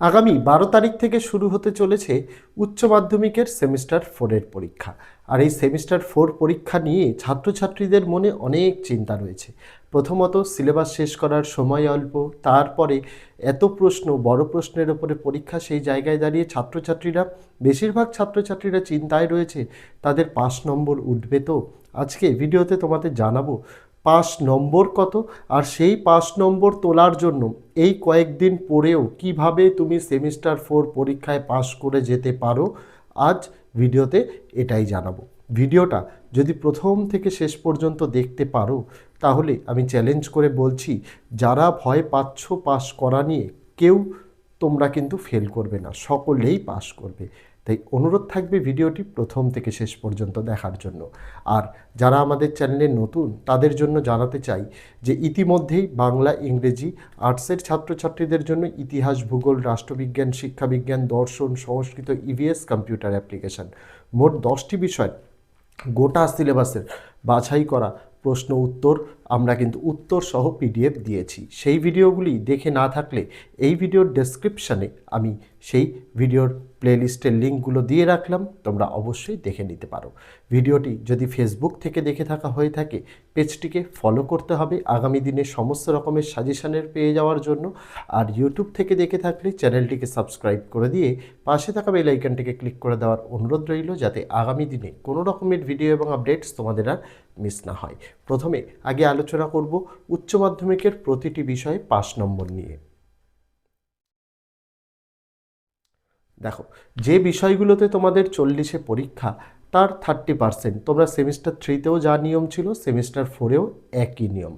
আগামী বারো তারিখ থেকে শুরু হতে চলেছে উচ্চ মাধ্যমিকের সেমিস্টার ফোরের পরীক্ষা। আর এই সেমিস্টার ফোর পরীক্ষা নিয়ে ছাত্রছাত্রীদের মনে অনেক চিন্তা রয়েছে। প্রথমত সিলেবাস শেষ করার সময় অল্প, তারপরে এত প্রশ্ন, বড় প্রশ্নের ওপরে পরীক্ষা সেই জায়গায় দাঁড়িয়ে ছাত্রছাত্রীরা, বেশিরভাগ ছাত্রছাত্রীরা চিন্তায় রয়েছে, তাদের পাঁচ নম্বর উঠবে তো? আজকে ভিডিওতে তোমাদের জানাব পাস নম্বর কত? আর সেই পাস নম্বর তোলার জন্য এই কয়েকদিন পরেও কীভাবে তুমি সেমিস্টার ফোর পরীক্ষায় পাস করে যেতে পারো, আজ ভিডিওতে এটাই জানাব। ভিডিওটা যদি প্রথম থেকে শেষ পর্যন্ত দেখতে পারো, তাহলে আমি চ্যালেঞ্জ করে বলছি, যারা ভয় পাচ্ছ পাস করা নিয়ে, কেউ তোমরা কিন্তু ফেল করবে না, সকলেই পাস করবে। তাই অনুরোধ থাকবে ভিডিওটি প্রথম থেকে শেষ পর্যন্ত দেখার জন্য। আর যারা আমাদের চ্যানেলে নতুন, তাদের জন্য জানাতে চাই যে ইতিমধ্যেই বাংলা, ইংরেজি, আর্টসের ছাত্রছাত্রীদের জন্য ইতিহাস, ভূগোল, রাষ্ট্রবিজ্ঞান, শিক্ষাবিজ্ঞান, দর্শন, সংস্কৃত ইভিএস কম্পিউটার অ্যাপ্লিকেশন। মোট দশটি বিষয় গোটা সিলেবাসের বাছাই করা প্রশ্ন উত্তর আমরা কিন্তু উত্তর সহ পিডিএফ দিয়েছি। সেই ভিডিওগুলি দেখে না থাকলে এই ভিডিওর ডেসক্রিপশানে আমি সেই ভিডিওর প্লেলিস্টের লিঙ্কগুলো দিয়ে রাখলাম, তোমরা অবশ্যই দেখে নিতে পারো। ভিডিওটি যদি ফেসবুক থেকে দেখে থাকা হয়ে থাকে পেজটিকে ফলো করতে হবে আগামী দিনে সমস্ত রকমের সাজেশানের পেয়ে যাওয়ার জন্য। আর ইউটিউব থেকে দেখে থাকলে চ্যানেলটিকে সাবস্ক্রাইব করে দিয়ে পাশে থাকা বেল আইকনটিকে ক্লিক করে দেওয়ার অনুরোধ রইল, যাতে আগামী দিনে কোনো রকমের ভিডিও এবং আপডেটস তোমাদের আর মিস না হয়। প্রথমে আগে আলোচনা করব উচ্চ মাধ্যমিকের প্রতিটি বিষয়ে পাস নম্বর নিয়ে। দেখো, যে বিষয়গুলোতে তোমাদের চল্লিশে পরীক্ষা, তার থার্টি পার্সেন্ট, তোমরা সেমিস্টার থ্রিতেও যা নিয়ম ছিল, সেমিস্টার ফোরেও একই নিয়ম।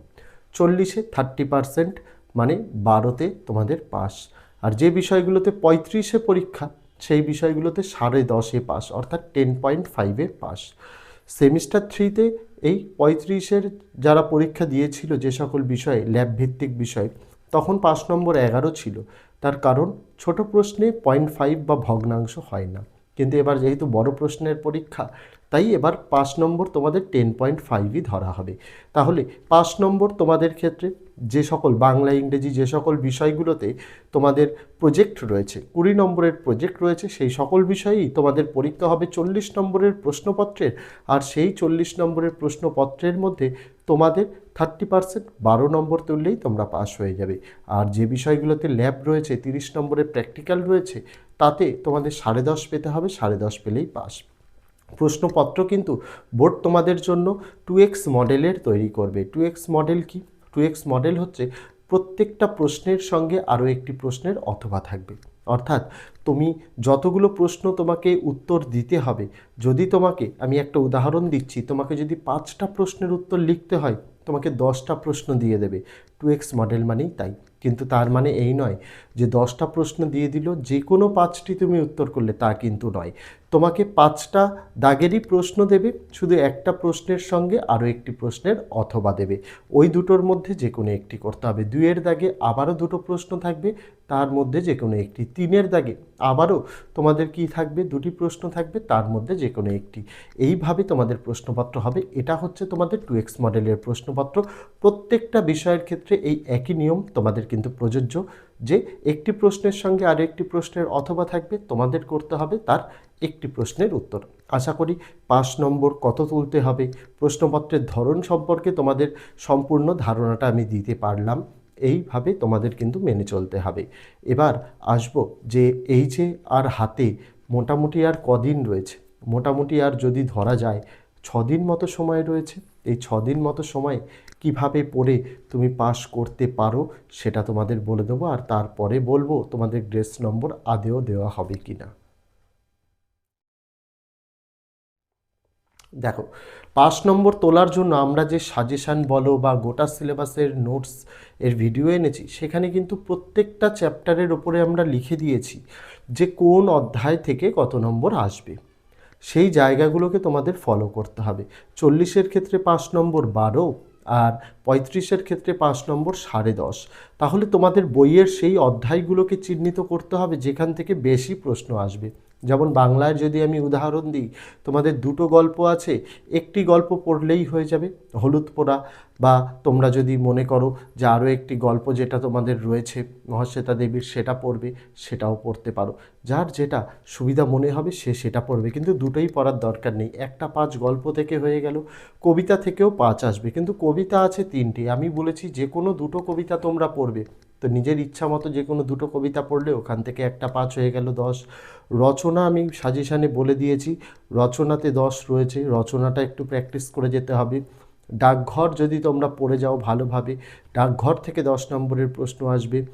চল্লিশে থার্টি পার্সেন্ট মানে বারোতে তোমাদের পাস। আর যে বিষয়গুলোতে পঁয়ত্রিশে পরীক্ষা, সেই বিষয়গুলোতে সাড়ে দশে পাস, অর্থাৎ টেন পয়েন্ট ফাইভে পাস। সেমিস্টার থ্রিতে এই পঁয়ত্রিশের যারা পরীক্ষা দিয়েছিল যে সকল বিষয়ে ল্যাব ভিত্তিক বিষয়, তখন পাঁচ নম্বর এগারো ছিল। তার কারণ, ছোট প্রশ্নে পয়েন্ট ফাইভ বা ভগ্নাংশ হয় না। কিন্তু এবার যেহেতু বড় প্রশ্নের পরীক্ষা তাই এবার পাঁচ নম্বর তোমাদের টেন পয়েন্ট ফাইভই ধরা হবে। তাহলে পাঁচ নম্বর তোমাদের ক্ষেত্রে যে সকল বাংলা, ইংরেজি যে সকল বিষয়গুলোতে তোমাদের প্রজেক্ট রয়েছে, কুড়ি নম্বরের প্রজেক্ট রয়েছে, সেই সকল বিষয়েই তোমাদের পরীক্ষা হবে চল্লিশ নম্বরের প্রশ্নপত্রের। আর সেই চল্লিশ নম্বরের প্রশ্নপত্রের মধ্যে তোমাদের থার্টি পার্সেন্ট বারো নম্বর তুললেই তোমরা পাস হয়ে যাবে। আর যে বিষয়গুলোতে ল্যাব রয়েছে, তিরিশ নম্বরের প্র্যাকটিক্যাল রয়েছে, তাতে তোমাদের সাড়ে দশ পেতে হবে, সাড়ে দশ পেলেই পাস প্রশ্নপত্র কিন্তু বোর্ড তোমাদের জন্য টু এক্স মডেলের তৈরি করবে। টু এক্স মডেল কি? টু এক্স মডেল হচ্ছে প্রত্যেকটা প্রশ্নের সঙ্গে আরও একটি প্রশ্নের অথবা থাকবে। অর্থাৎ তুমি যতগুলো প্রশ্ন তোমাকে উত্তর দিতে হবে, যদি তোমাকে, আমি একটা উদাহরণ দিচ্ছি, তোমাকে যদি পাঁচটা প্রশ্নের উত্তর লিখতে হয়, তোমাকে দশটা প্রশ্ন দিয়ে দেবে। টু এক্স মডেল মানেই তাই। কিন্তু তার মানে এই নয় যে দশটা প্রশ্ন দিয়ে দিল, যে কোনো পাঁচটি তুমি উত্তর করলে তা কিন্তু নয়। তোমাকে পাঁচটা দাগেরই প্রশ্ন দেবে, শুধু একটা প্রশ্নের সঙ্গে আরও একটি প্রশ্নের অথবা দেবে। ওই দুটোর মধ্যে যে কোনো একটি করতে হবে। দুইয়ের দাগে আবারও দুটো প্রশ্ন থাকবে তার মধ্যে যে কোনো একটি। তিনের দাগে আবারও তোমাদের কি থাকবে? দুটি প্রশ্ন থাকবে, তার মধ্যে যে কোনো একটি। এইভাবে তোমাদের প্রশ্নপত্র হবে। এটা হচ্ছে তোমাদের টু এক্স মডেলের প্রশ্নপত্র। প্রত্যেকটা বিষয়ের ক্ষেত্রে এই একই নিয়ম তোমাদের কিন্তু প্রযোজ্য, যে একটি প্রশ্নের সঙ্গে আরও একটি প্রশ্নের অথবা থাকবে, তোমাদের করতে হবে তার একটি প্রশ্নের উত্তর। আশা করি পাঁচ নম্বর কত তুলতে হবে? প্রশ্নপত্রের ধরন সম্পর্কে তোমাদের সম্পূর্ণ ধারণাটা আমি দিতে পারলাম। এইভাবে তোমাদের কিন্তু মেনে চলতে হবে। এবার আসব যে এই যে আর হাতে মোটামুটি আর কদিন রয়েছে? মোটামুটি আর যদি ধরা যায়, ছদিন মতো সময় রয়েছে? এই ছদিন মতো সময় কীভাবে পড়ে তুমি পাস করতে পারো সেটা তোমাদের বলে দেবো, আর তারপরে বলব তোমাদের গ্রেস নম্বর আদেও দেওয়া হবে কি না দেখো, পাঁচ নম্বর তোলার জন্য আমরা যে সাজেশান বলো বা গোটা সিলেবাসের নোটস এর ভিডিও এনেছি, সেখানে কিন্তু প্রত্যেকটা চ্যাপ্টারের ওপরে আমরা লিখে দিয়েছি যে কোন অধ্যায় থেকে কত নম্বর আসবে। সেই জায়গাগুলোকে তোমাদের ফলো করতে হবে। চল্লিশের ক্ষেত্রে পাঁচ নম্বর বারো আর পঁয়ত্রিশের ক্ষেত্রে পাঁচ নম্বর সাড়ে দশ। তাহলে তোমাদের বইয়ের সেই অধ্যায়গুলোকে চিহ্নিত করতে হবে, যেখান থেকে বেশি প্রশ্ন আসবে। যেমন বাংলায় যদি আমি উদাহরণ দিই, তোমাদের দুটো গল্প আছে, একটি গল্প পড়লেই হয়ে যাবে, হলুদ পোড়া, বা তোমরা যদি মনে করো যে আরও একটি গল্প যেটা তোমাদের রয়েছে, মহাশ্বেতা দেবীর, সেটা পড়বে, সেটাও পড়তে পারো। যার যেটা সুবিধা মনে হবে, সে সেটা পড়বে। কিন্তু দুটোই পড়ার দরকার নেই। একটা পাঁচ গল্প থেকে হয়ে গেল, কবিতা থেকেও পাঁচ আসবে। কিন্তু কবিতা আছে তিনটি। আমি বলেছি যে কোনো দুটো কবিতা তোমরা পড়বে। তো নিজের ইচ্ছা মতো যে কোনো দুটো কবিতা পড়লে ওখান থেকে একটা পাঁচ হয়ে গেল দশ। রচনা আমি সাজেশানে বলে দিয়েছি, রচনাতে দশ রয়েছে, রচনাটা একটু প্র্যাকটিস করে যেতে হবে। ডাকঘর যদি তোমরা পড়ে যাও ভালোভাবে, ডাকঘর থেকে দশ নম্বরের প্রশ্ন আসবে।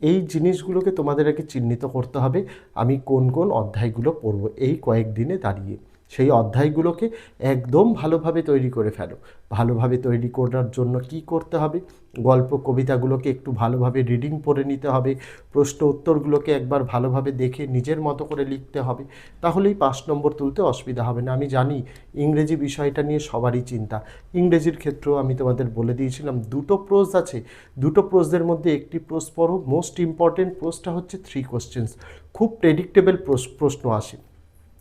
এই জিনিসগুলোকে তোমাদের আগে চিহ্নিত করতে হবে, আমি কোন কোন অধ্যায়গুলো পড়ব এই কয়েকদিনে দাঁড়িয়ে। সেই অধ্যায়গুলোকে একদম ভালোভাবে তৈরি করে ফেলো। ভালোভাবে তৈরি করার জন্য কি করতে হবে? গল্প, কবিতাগুলোকে একটু ভালোভাবে রিডিং পড়ে নিতে হবে। প্রশ্ন উত্তরগুলোকে একবার ভালোভাবে দেখে নিজের মতো করে লিখতে হবে। তাহলেই পাঁচ নম্বর তুলতে অসুবিধা হবে না। আমি জানি ইংরেজি বিষয়টা নিয়ে সবারই চিন্তা। ইংরেজির ক্ষেত্রেও আমি তোমাদের বলে দিয়েছিলাম, দুটো প্রোজ আছে। দুটো প্রোজদের মধ্যে একটি প্রোজ পড়ো। মোস্ট ইম্পর্টেন্ট প্রোজটা হচ্ছে থ্রি কোশ্চেন্স খুব প্রেডিক্টেবল প্রশ্ন আসে।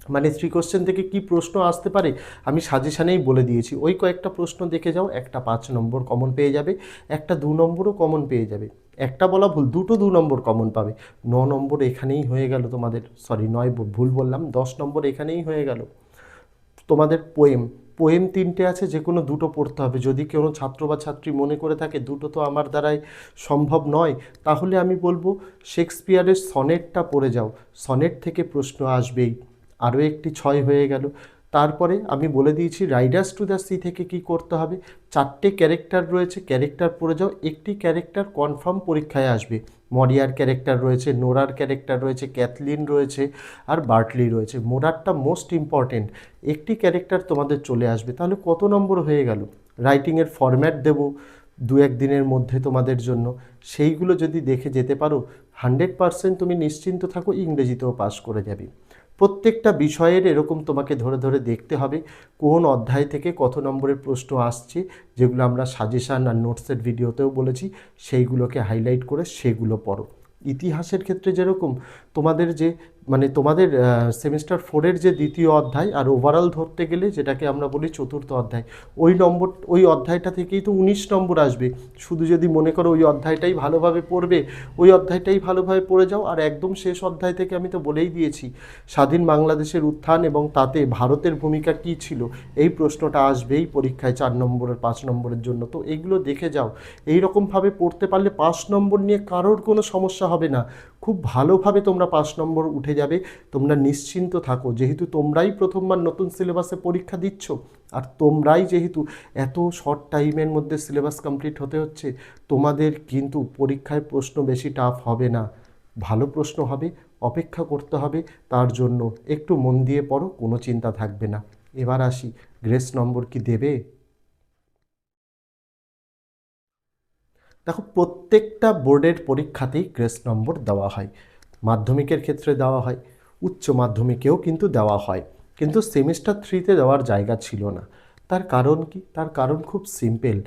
মানে থ্রি কোশ্চেন থেকে কি প্রশ্ন আসতে পারে, আমি সাজেশানেই বলে দিয়েছি। ওই কয়েকটা প্রশ্ন দেখে যাও, একটা পাঁচ নম্বর কমন পেয়ে যাবে, একটা দু নম্বরও কমন পেয়ে যাবে। একটা বলা ভুল, দুটো দু নম্বর কমন পাবে। ন নম্বর এখানেই হয়ে গেল তোমাদের সরি নয় ভুল বললাম, দশ নম্বর এখানেই হয়ে গেল। তোমাদের পোয়েম পোয়েম তিনটে আছে যে কোনো দুটো পড়তে হবে। যদি কোনো ছাত্র বা ছাত্রী মনে করে থাকে, দুটো তো আমার দ্বারাই সম্ভব নয়, তাহলে আমি বলব শেক্সপিয়ারের সনেটটা পড়ে যাও। সনেট থেকে প্রশ্ন আসবেই। আরও একটি ছয় হয়ে গেল। তারপরে আমি বলে দিয়েছি রাইডার্স টু দ্য সি থেকে কি করতে হবে? চারটে ক্যারেক্টার রয়েছে ক্যারেক্টার পড়ে যাও। একটি ক্যারেক্টার কনফার্ম পরীক্ষায় আসবে। মরিয়ার ক্যারেক্টার রয়েছে, নোরার ক্যারেক্টার রয়েছে, ক্যাথলিন রয়েছে আর বার্টলি রয়েছে। মোরারটা মোস্ট ইম্পর্টেন্ট একটি ক্যারেক্টার তোমাদের চলে আসবে। তাহলে কত নম্বর হয়ে গেল? রাইটিংয়ের ফরম্যাট দেব দু এক দিনের মধ্যে তোমাদের জন্য। সেইগুলো যদি দেখে যেতে পারো হান্ড্রেড পারসেন্ট তুমি নিশ্চিন্ত থাকো, ইংরেজিতেও পাস করে যাবে। প্রত্যেকটা বিষয়ের এরকম তোমাকে ধরে ধরে দেখতে হবে, কোন অধ্যায় থেকে কত নম্বরের প্রশ্ন আসছে, যেগুলো আমরা সাজেশান আর নোটসের ভিডিওতেও বলেছি, সেইগুলোকে হাইলাইট করে সেগুলো পড়ো। ইতিহাসের ক্ষেত্রে যেরকম তোমাদের যে মানে তোমাদের সেমিস্টার ফোরের যে দ্বিতীয় অধ্যায় আর ওভারঅল ধরতে গেলে যেটাকে আমরা বলি চতুর্থ অধ্যায়, ওই নম্বর, ওই অধ্যায়টা থেকেই তো উনিশ নম্বর আসবে। শুধু যদি মনে করো ওই অধ্যায়টাই ভালোভাবে পড়বে, ওই অধ্যায়টাই ভালোভাবে পড়ে যাও। আর একদম শেষ অধ্যায় থেকে আমি তো বলেই দিয়েছি, স্বাধীন বাংলাদেশের উত্থান এবং তাতে ভারতের ভূমিকা কী ছিল? এই প্রশ্নটা আসবেই পরীক্ষায় চার নম্বরের, পাঁচ নম্বরের জন্য। তো এগুলো দেখে যাও। এই রকমভাবে পড়তে পারলে পাঁচ নম্বর নিয়ে কারোর কোনো সমস্যা হবে না। খুব ভালোভাবে তোমরা পাঁচ নম্বর উঠে যাবে। তোমরা নিশ্চিন্ত থাকো, যেহেতু তোমরাই প্রথমবার নতুন সিলেবাসে পরীক্ষা দিচ্ছ, আর তোমরাই যেহেতু এত শর্ট টাইমের মধ্যে সিলেবাস কমপ্লিট হতে হচ্ছে, তোমাদের কিন্তু পরীক্ষায় প্রশ্ন বেশি টাফ হবে না। ভালো প্রশ্ন হবে, অপেক্ষা করতে হবে, তার জন্য একটু মন দিয়ে পড়ো, কোনো চিন্তা থাকবে না। এবার আসি গ্রেস নম্বর কি দেবে? দেখো, প্রত্যেকটা বোর্ডের পরীক্ষাতেই গ্রেস নম্বর দেওয়া হয়। মাধ্যমিকের ক্ষেত্রে দেওয়া হয়, উচ্চ মাধ্যমিকেও কিন্তু দেওয়া হয়। কিন্তু সেমিস্টার থ্রিতে দেওয়ার জায়গা ছিল না। তার কারণ কি? তার কারণ খুব সিম্পল।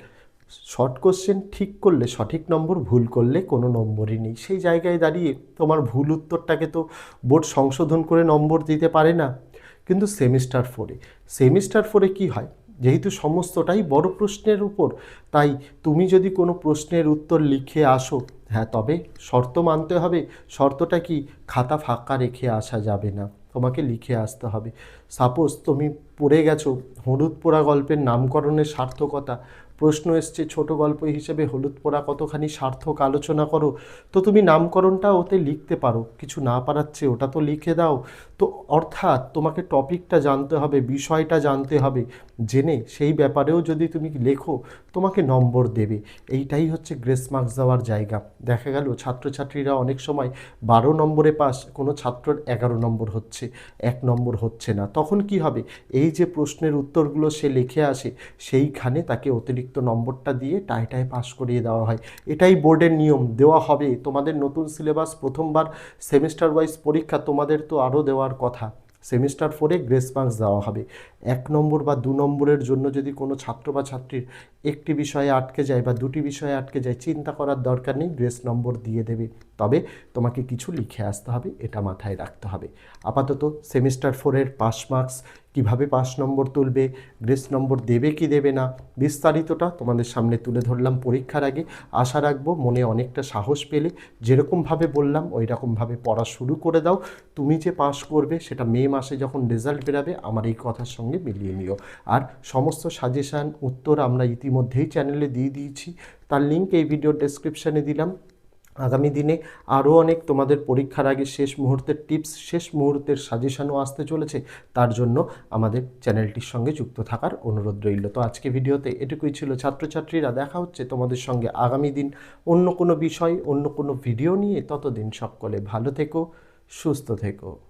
শর্ট কোশ্চেন ঠিক করলে সঠিক নম্বর, ভুল করলে কোনো নম্বরই নেই। সেই জায়গায় দাঁড়িয়ে তোমার ভুল উত্তরটাকে তো বোর্ড সংশোধন করে নম্বর দিতে পারে না। কিন্তু সেমিস্টার ফোরে সেমিস্টার ফোরে কি হয়? যেহেতু সমস্তটাই বড় প্রশ্নের উপর, তাই তুমি যদি কোনো প্রশ্নের উত্তর লিখে আসো হ্যাঁ তবে শর্ত মানতে হবে। শর্তটা কি? খাতা ফাঁকা রেখে আসা যাবে না। তোমাকে লিখে আসতে হবে। সাপোজ তুমি পড়ে গেছো, হলুদ পোড়া গল্পের নামকরণের সার্থকতা। প্রশ্ন এসছে, ছোট গল্প হিসেবে হলুদ পোড়া কতখানি সার্থক আলোচনা করো? তো তুমি নামকরণটা ওতে লিখতে পারো, কিছু না পারাচ্ছে ওটা তো লিখে দাও। তো অর্থাৎ তোমাকে টপিকটা জানতে হবে, বিষয়টা জানতে হবে। জেনে সেই ব্যাপারেও যদি তুমি লেখো, তোমাকে নম্বর দেবে। এইটাই হচ্ছে গ্রেস মার্কস দেওয়ার জায়গা। দেখা গেল, ছাত্রছাত্রীরা অনেক সময় বারো নম্বরে পাস, কোনো ছাত্রর এগারো নম্বর হচ্ছে, এক নম্বর হচ্ছে না। তখন কি হবে? এই যে প্রশ্নের উত্তরগুলো সে লিখে আসে, সেইখানে তাকে অতিরিক্ত নম্বরটা দিয়ে টাইটায় পাস করিয়ে দেওয়া হয়। এটাই বোর্ডের নিয়ম, দেওয়া হবে। তোমাদের নতুন সিলেবাস প্রথমবার সেমিস্টার ওয়াইজ পরীক্ষা তোমাদের তো আরও দেওয়ার কথা। সেমিস্টার ফোরে গ্রেস মার্কস দেওয়া হবে। এক নম্বর বা দু নম্বরের জন্য যদি কোনো ছাত্র বা ছাত্রীর একটি বিষয়ে আটকে যায় বা দুটি বিষয়ে আটকে যায়, চিন্তা করার দরকার নেই, গ্রেস নম্বর দিয়ে দেবে। তবে তোমাকে কিছু লিখে আসতে হবে, এটা মাথায় রাখতে হবে। আপাতত সেমিস্টার ফোরের পাস মার্কস কীভাবে পাস নম্বর তুলবে, গ্রেস নম্বর দেবে কি দেবে না, বিস্তারিতটা তোমাদের সামনে তুলে ধরলাম পরীক্ষার আগে। আশা রাখব মনে অনেকটা সাহস পেলে, যেরকমভাবে বললাম ওই রকমভাবে পড়া শুরু করে দাও। তুমি যে পাস করবে সেটা মে মাসে যখন রেজাল্ট বেরাবে, আমার এই কথার সঙ্গে মিলিয়ে নিও। আর সমস্ত সাজেশান, উত্তর আমরা ইতিমধ্যেই চ্যানেলে দিয়ে দিয়েছি, তার লিঙ্ক এই ভিডিওর ডেসক্রিপশানে দিলাম। আগামী দিনে আরও অনেক তোমাদের পরীক্ষার আগে শেষ মুহূর্তের টিপস, শেষ মুহূর্তের সাজেশানও আসতে চলেছে। তার জন্য আমাদের চ্যানেলটির সঙ্গে যুক্ত থাকার অনুরোধ রইল। তো আজকে ভিডিওতে এটুকুই ছিল ছাত্রছাত্রীরা। দেখা হচ্ছে তোমাদের সঙ্গে আগামী দিন অন্য কোনো বিষয়, অন্য কোনো ভিডিও নিয়ে। ততদিন সকলে ভালো থেকো, সুস্থ থেকো।